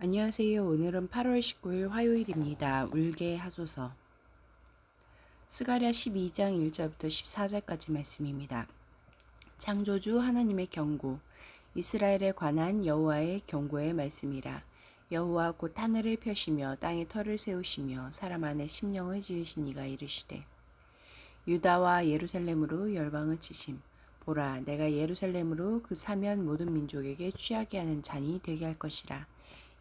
안녕하세요. 오늘은 8월 19일 화요일입니다. 울게 하소서. 스가랴 12장 1절부터 14절까지 말씀입니다. 창조주 하나님의 경고, 이스라엘에 관한 여호와의 경고의 말씀이라. 여호와 곧 하늘을 펴시며 땅에 터를 세우시며 사람 안에 심령을 지으신 이가 이르시되 유다와 예루살렘으로 열방을 치심 보라 내가 예루살렘으로 그 사면 모든 민족에게 취하게 하는 잔이 되게 할 것이라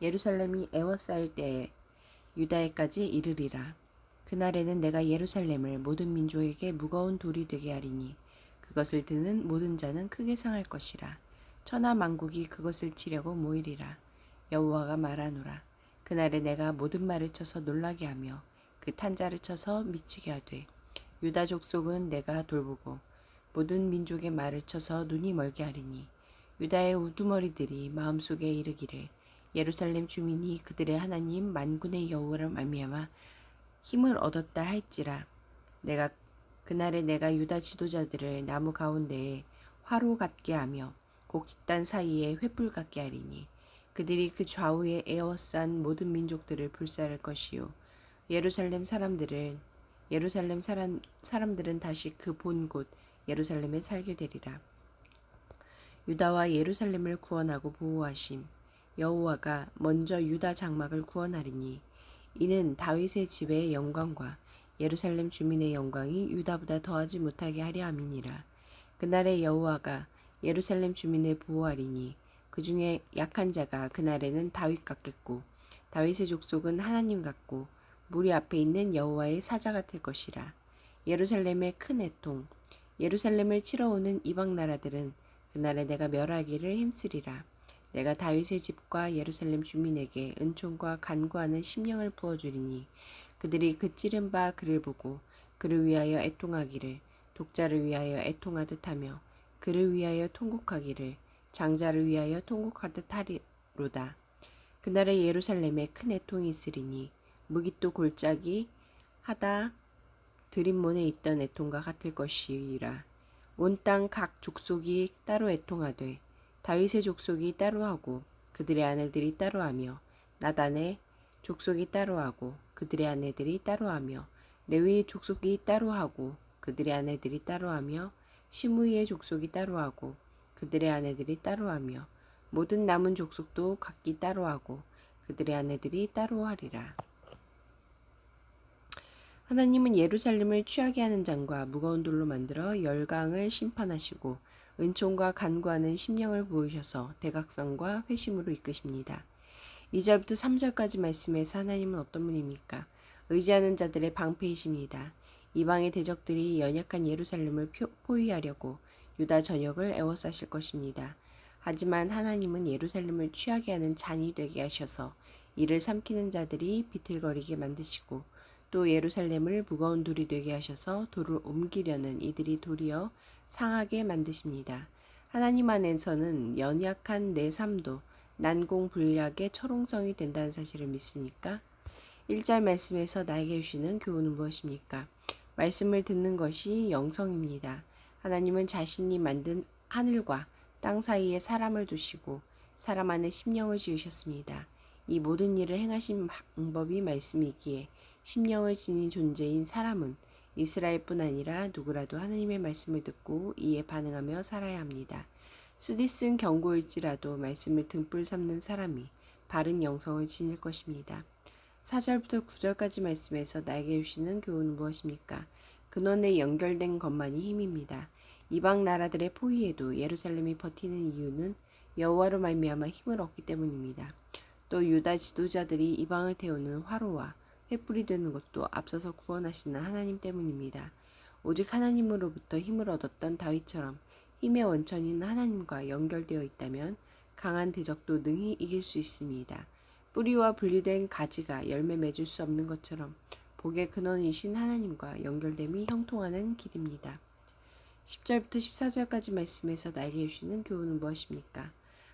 예루살렘이 애워싸일 때에 유다에까지 이르리라. 그날에는 내가 예루살렘을 모든 민족에게 무거운 돌이 되게 하리니 그것을 드는 모든 자는 크게 상할 것이라. 천하 만국이 그것을 치려고 모이리라. 여호와가 말하노라. 그날에 내가 모든 말을 쳐서 놀라게 하며 그 탄자를 쳐서 미치게 하되 유다 족속은 내가 돌보고 모든 민족의 말을 쳐서 눈이 멀게 하리니 유다의 우두머리들이 마음속에 이르기를 예루살렘 주민이 그들의 하나님 만군의 여호와를 말미암아 힘을 얻었다 할지라. 내가 그날에 내가 유다 지도자들을 나무 가운데에 화로 같게 하며 곡식단 사이에 횃불 같게 하리니 그들이 그 좌우에 에워싼 모든 민족들을 불살할 것이요. 예루살렘 사람들을 예루살렘 사람 사람들은 다시 그 본 곳 예루살렘에 살게 되리라. 유다와 예루살렘을 구원하고 보호하심 여호와가 먼저 유다 장막을 구원하리니 이는 다윗의 집의 영광과 예루살렘 주민의 영광이 유다보다 더하지 못하게 하려 함이니라. 그날에 여호와가 예루살렘 주민을 보호하리니 그 중에 약한 자가 그날에는 다윗 같겠고 다윗의 족속은 하나님 같고 무리 앞에 있는 여호와의 사자 같을 것이라. 예루살렘의 큰 애통 예루살렘을 치러 오는 이방 나라들은 그날에 내가 멸하기를 힘쓰리라. 내가 다윗의 집과 예루살렘 주민에게 은총과 간구하는 심령을 부어주리니 그들이 그 찌른 바 그를 보고 그를 위하여 애통하기를 독자를 위하여 애통하듯 하며 그를 위하여 통곡하기를 장자를 위하여 통곡하듯 하리로다. 그날에 예루살렘에 큰 애통이 있으리니 무기또 골짜기 하다 드림몬에 있던 애통과 같을 것이라. 온 땅 각 족속이 따로 애통하되 다윗의 족속이 따로 하고 그들의 아내들이 따로 하며 나단의 족속이 따로 하고 그들의 아내들이 따로 하며 레위의 족속이 따로 하고 그들의 아내들이 따로 하며 시므이의 족속이 따로 하고 그들의 아내들이 따로 하며 모든 남은 족속도 각기 따로 하고 그들의 아내들이 따로 하리라. 하나님은 예루살렘을 취하게 하는 잔과 무거운 돌로 만들어 열강을 심판하시고 은총과 간구하는 심령을 보이셔서 대각선과 회심으로 이끄십니다. 2절부터 3절까지 말씀에서 하나님은 어떤 분입니까? 의지하는 자들의 방패이십니다. 이방의 대적들이 연약한 예루살렘을 포위하려고 유다 전역을 애워싸실 것입니다. 하지만 하나님은 예루살렘을 취하게 하는 잔이 되게 하셔서 이를 삼키는 자들이 비틀거리게 만드시고 또 예루살렘을 무거운 돌이 되게 하셔서 돌을 옮기려는 이들이 도리어 상하게 만드십니다. 하나님 안에서는 연약한 내 삶도 난공불락의 철옹성이 된다는 사실을 믿습니까? 1절 말씀에서 나에게 주시는 교훈은 무엇입니까? 말씀을 듣는 것이 영성입니다. 하나님은 자신이 만든 하늘과 땅 사이에 사람을 두시고 사람 안에 심령을 지으셨습니다. 이 모든 일을 행하신 방법이 말씀이기에 심령을 지닌 존재인 사람은 이스라엘뿐 아니라 누구라도 하나님의 말씀을 듣고 이에 반응하며 살아야 합니다. 쓰디 쓴 경고일지라도 말씀을 등불 삼는 사람이 바른 영성을 지닐 것입니다. 4절부터 9절까지 말씀에서 나에게 주시는 교훈은 무엇입니까? 근원에 연결된 것만이 힘입니다. 이방 나라들의 포위에도 예루살렘이 버티는 이유는 여호와로 말미암아 힘을 얻기 때문입니다. 또 유다 지도자들이 이방을 태우는 화로와 횃불이 되는 것도 앞서서 구원하시는 하나님 때문입니다. 오직 하나님으로부터 힘을 얻었던 다윗처럼 힘의 원천인 하나님과 연결되어 있다면 강한 대적도 능히 이길 수 있습니다. 뿌리와 분리된 가지가 열매 맺을 수 없는 것처럼 복의 근원이신 하나님과 연결됨이 형통하는 길입니다. 10절부터 14절까지 말씀에서 나에게 주시는 교훈은 무엇입니까?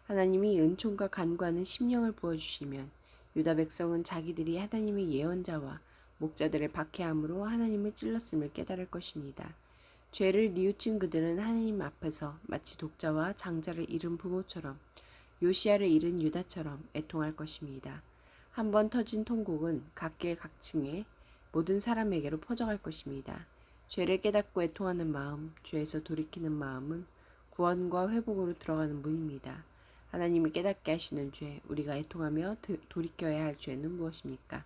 하나님이 은총과 간구하는 심령을 부어주시면 유다 백성은 자기들이 하나님의 예언자와 목자들을 박해함으로 하나님을 찔렀음을 깨달을 것입니다. 죄를 뉘우친 그들은 하나님 앞에서 마치 독자와 장자를 잃은 부모처럼 요시아를 잃은 유다처럼 애통할 것입니다. 한 번 터진 통곡은 각계각층의 모든 사람에게로 퍼져갈 것입니다. 죄를 깨닫고 애통하는 마음, 죄에서 돌이키는 마음은 구원과 회복으로 들어가는 문입니다. 하나님이 깨닫게 하시는 죄, 우리가 애통하며 드- 돌이켜야 할 죄는 무엇입니까?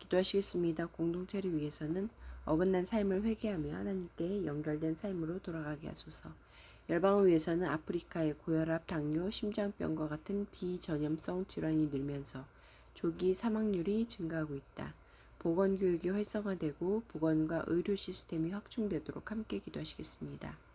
기도하시겠습니다. 공동체를 위해서는 어긋난 삶을 회개하며 하나님께 연결된 삶으로 돌아가게 하소서. 열방을 위해서는 아프리카의 고혈압, 당뇨, 심장병과 같은 비전염성 질환이 늘면서 조기 사망률이 증가하고 있다. 보건교육이 활성화되고 보건과 의료 시스템이 확충되도록 함께 기도하시겠습니다.